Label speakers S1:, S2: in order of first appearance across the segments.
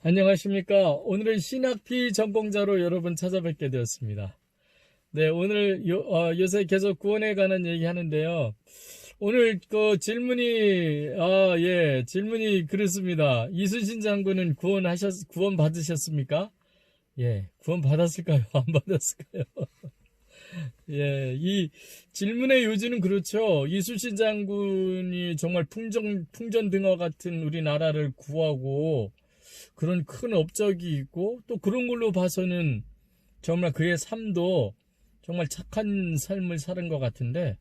S1: 안녕하십니까. 오늘은 신학피 전공자로 여러분 찾아뵙게 되었습니다. 네, 오늘 요, 어, 요새 계속 구원에 관한 얘기 하는데요. 오늘 그 질문이, 아, 예, 질문이 그렇습니다. 이순신 장군은 구원하셨, 구원 받으셨습니까? 예, 구원 받았을까요? 안 받았을까요? 예, 이 질문의 요지는 그렇죠. 이순신 장군이 정말 풍정, 풍전등화 같은 우리나라를 구하고 그런 큰 업적이 있고 또 그런 걸로 봐서는 정말 그의 삶도 정말 착한 삶을 사는 것 같은데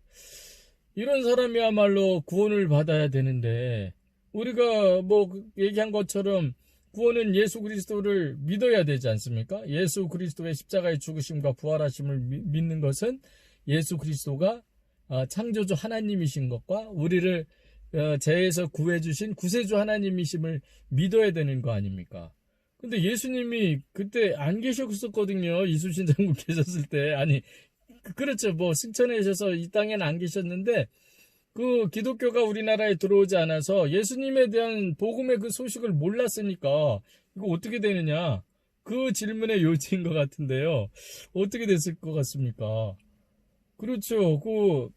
S1: 이런 사람이야말로 구원을 받아야 되는데 우리가 뭐 얘기한 것처럼 구원은 예수 그리스도를 믿어야 되지 않습니까? 예수 그리스도의 십자가의 죽으심과 부활하심을 미- 믿는 것은 예수 그리스도가 아, 창조주 하나님이신 것과 우리를 어, 죄에서 구해주신 구세주 하나님이심을 믿어야 되는 거 아닙니까? 근데 예수님이 그때 안 계셨었거든요. 이순신 장군 계셨을 때. 아니, 그- 그렇죠. 뭐 승천해 셔서 이 땅에는 안 계셨는데 그 기독교가 우리나라에 들어오지 않아서 예수님에 대한 복음의 그 소식을 몰랐으니까 이거 어떻게 되느냐? 그 질문의 요지인 것 같은데요. 어떻게 됐을 것 같습니까? 그렇죠. 그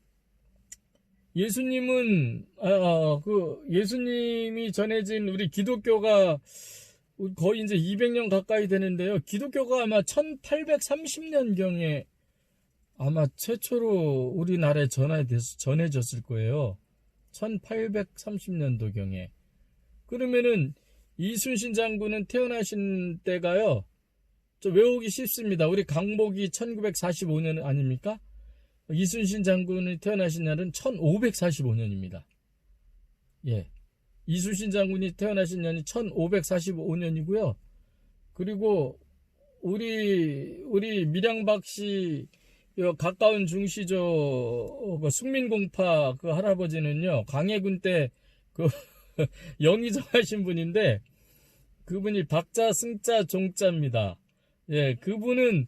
S1: 예수님은 아, 아, 그 예수님이 전해진 우리 기독교가 거의 이제 200년 가까이 되는데요. 기독교가 아마 1830년경에 아마 최초로 우리나라에 전해졌을 거예요. 1830년도경에. 그러면은 이순신 장군은 태어나신 때가요. 저 외우기 쉽습니다. 우리 강복이 1945년 아닙니까? 이순신 장군이 태어나신 날은 1545년입니다. 예. 이순신 장군이 태어나신 년이 1545년이고요. 그리고 우리 우리 밀양박 씨요 가까운 중시죠 어, 그 숙민공파 그 할아버지는요 광해군 때 그 영의정 하신 분인데 그분이 박자 승자 종자입니다. 예, 그분은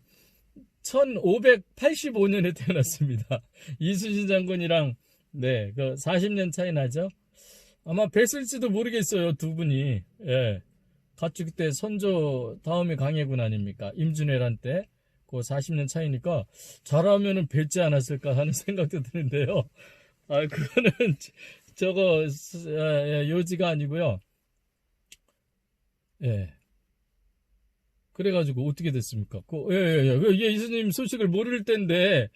S1: 1585년에 태어났습니다. 이순신 장군이랑 네, 그 40년 차이 나죠. 아마 뵀을지도 모르겠어요, 두 분이. 예. 같이 그때 선조 다음에 강해군 아닙니까? 임준왜란 때. 그 40년 차이니까 잘하면은 뵙지 않았을까 하는 생각도 드는데요. 아, 그거는 저거 예, 예, 요지가 아니고요. 예. 그래가지고 어떻게 됐습니까? 그, 예, 예, 예. 그 예수님 소식을 모를 텐데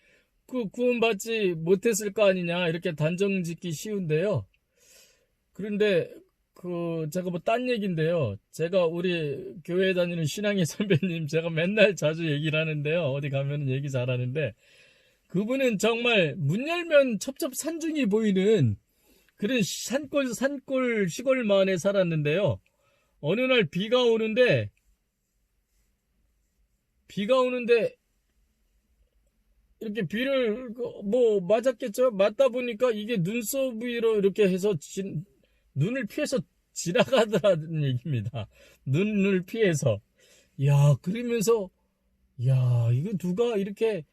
S1: 그 구원받지 못했을 거 아니냐 이렇게 단정 짓기 쉬운데요. 그런데 그 제가 뭐 딴 얘기인데요. 제가 우리 교회 다니는 신앙의 선배님 제가 맨날 자주 얘기를 하는데요. 어디 가면은 얘기 잘하는데 그분은 정말 문 열면 첩첩산중이 보이는 그런 산골 산골 시골 마을에 살았는데요. 어느 날 비가 오는데 비가 오는데 이렇게 비를 그뭐 맞았겠죠? 맞다 보니까 이게 눈썹 위로 이렇게 해서 진- 눈을 피해서 지나가더라는 얘기입니다. 눈을 피해서. 야, 그러면서 야, 이거 누가 이렇게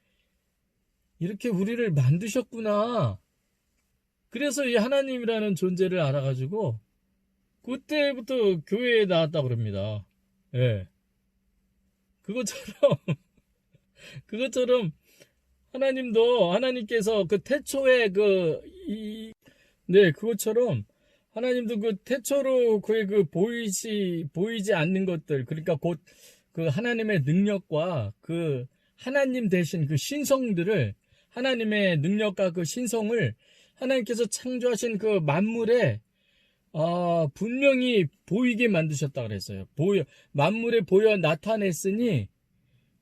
S1: 이렇게 우리를 만드셨구나. 그래서 이 하나님이라는 존재를 알아가지고 그때부터 교회에 나왔다 그럽니다. 예. 그것처럼 그것처럼 하나님도 하나님께서 그 태초에 그이네 그것처럼 하나님도 그 태초로 그의 그 보이지 보이지 않는 것들 그러니까 곧 그 하나님의 능력과 그 하나님 대신 그 신성들을 하나님의 능력과 그 신성을 하나님께서 창조하신 그 만물에 아, 분명히 보이게 만드셨다 그랬어요. 보여 만물에 보여 나타냈으니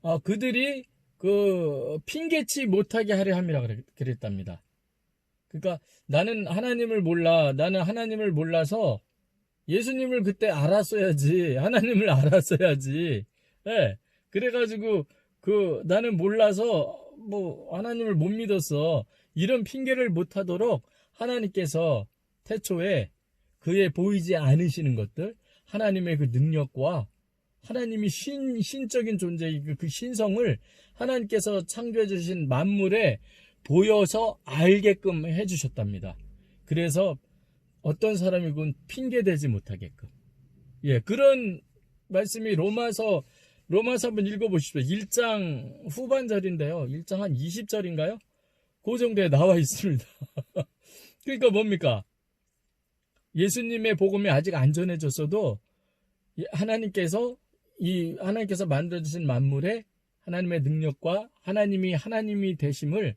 S1: 아, 그들이 그 핑계치 못하게 하려 함이라 그랬- 그랬답니다. 그러니까 나는 하나님을 몰라. 나는 하나님을 몰라서 예수님을 그때 알았어야지. 하나님을 알았어야지. 예. 그래가지고 그 나는 몰라서 뭐 하나님을 못 믿었어. 이런 핑계를 못 하도록 하나님께서 태초에 그의 보이지 않으시는 것들, 하나님의 그 능력과 하나님이 신, 신적인 존재의 그- 그 신성을 하나님께서 창조해 주신 만물에 보여서 알게끔 해 주셨답니다. 그래서 어떤 사람이군 핑계대지 못하게끔. 예, 그런 말씀이 로마서 로마서 한번 읽어보십시오. 1장 후반절인데요. 1장 한 20절인가요? 그 정도에 나와 있습니다. 그러니까 뭡니까? 예수님의 복음이 아직 안 전해졌어도 이 하나님께서 이 하나님께서 만들어 주신 만물에 하나님의 능력과 하나님이 하나님이 되심을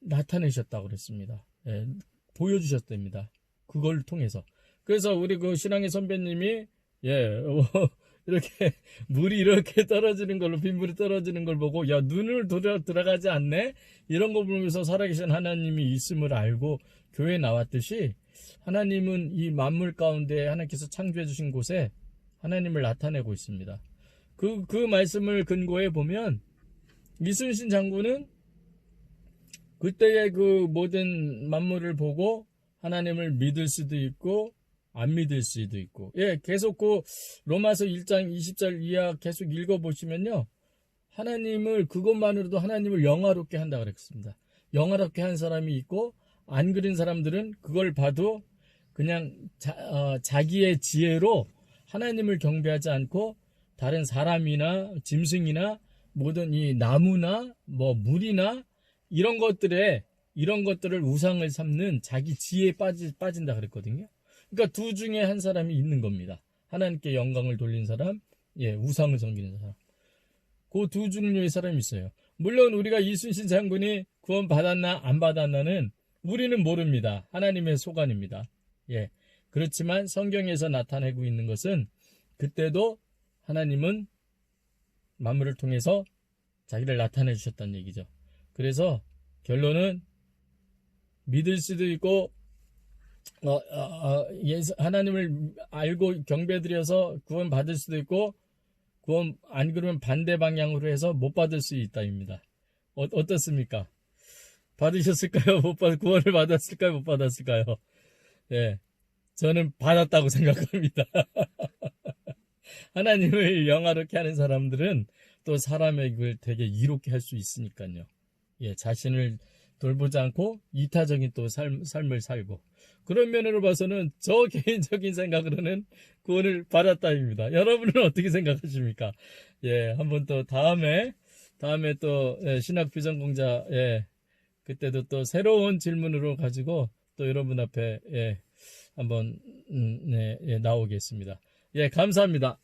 S1: 나타내셨다고 그랬습니다. 예, 보여주셨답니다. 그걸 통해서. 그래서 우리 그 신앙의 선배님이 예, 어, 이렇게 물이 이렇게 떨어지는 걸로 빗물이 떨어지는 걸 보고 야 눈을 돌아 들어가지 않네 이런 거 보면서 살아계신 하나님이 있음을 알고 교회에 나왔듯이 하나님은 이 만물 가운데 하나님께서 창조해 주신 곳에 하나님을 나타내고 있습니다. 그, 그 말씀을 근거해 보면 이순신 장군은 그때의 그 모든 만물을 보고 하나님을 믿을 수도 있고 안 믿을 수도 있고. 예 계속 그 로마서 1장 20절 이하 계속 읽어보시면요. 하나님을 그것만으로도 하나님을 영화롭게 한다 그랬습니다. 영화롭게 한 사람이 있고 안 그린 사람들은 그걸 봐도 그냥 자, 기의 지혜로 하나님을 경배하지 않고 다른 사람이나 짐승이나 모든 이 나무나 뭐 물이나 이런 것들에 이런 것들을 우상을 삼는 자기 지혜에 빠지, 빠진다 그랬거든요. 그러니까 두 중에 한 사람이 있는 겁니다. 하나님께 영광을 돌린 사람, 예, 우상을 섬기는 사람. 그 두 종류의 사람이 있어요. 물론 우리가 이순신 장군이 구원 받았나 안 받았나는 우리는 모릅니다. 하나님의 소관입니다. 예. 그렇지만 성경에서 나타내고 있는 것은 그때도 하나님은 만물을 통해서 자기를 나타내 주셨다는 얘기죠. 그래서 결론은 믿을 수도 있고 어, 어, 어, 하나님을 알고 경배드려서 구원 받을 수도 있고 구원 안 그러면 반대 방향으로 해서 못 받을 수 있다입니다. 어, 어떻습니까? 받으셨을까요? 못 받, 구원을 받았을까요? 못 받았을까요? 예. 저는 받았다고 생각합니다. 하나님을 영화롭게 하는 사람들은 또 사람의 걸 되게 이롭게 할 수 있으니까요. 예, 자신을 돌보지 않고 이타적인 또 삶, 삶을 살고 그런 면으로 봐서는 저 개인적인 생각으로는 구원을 받았다입니다. 여러분은 어떻게 생각하십니까? 예, 한번 또 다음에 다음에 또 예, 신학 비전 공자 예, 그때도 또 새로운 질문으로 가지고 또 여러분 앞에 예, 한번 음, 네, 예, 나오겠습니다. 예, 감사합니다.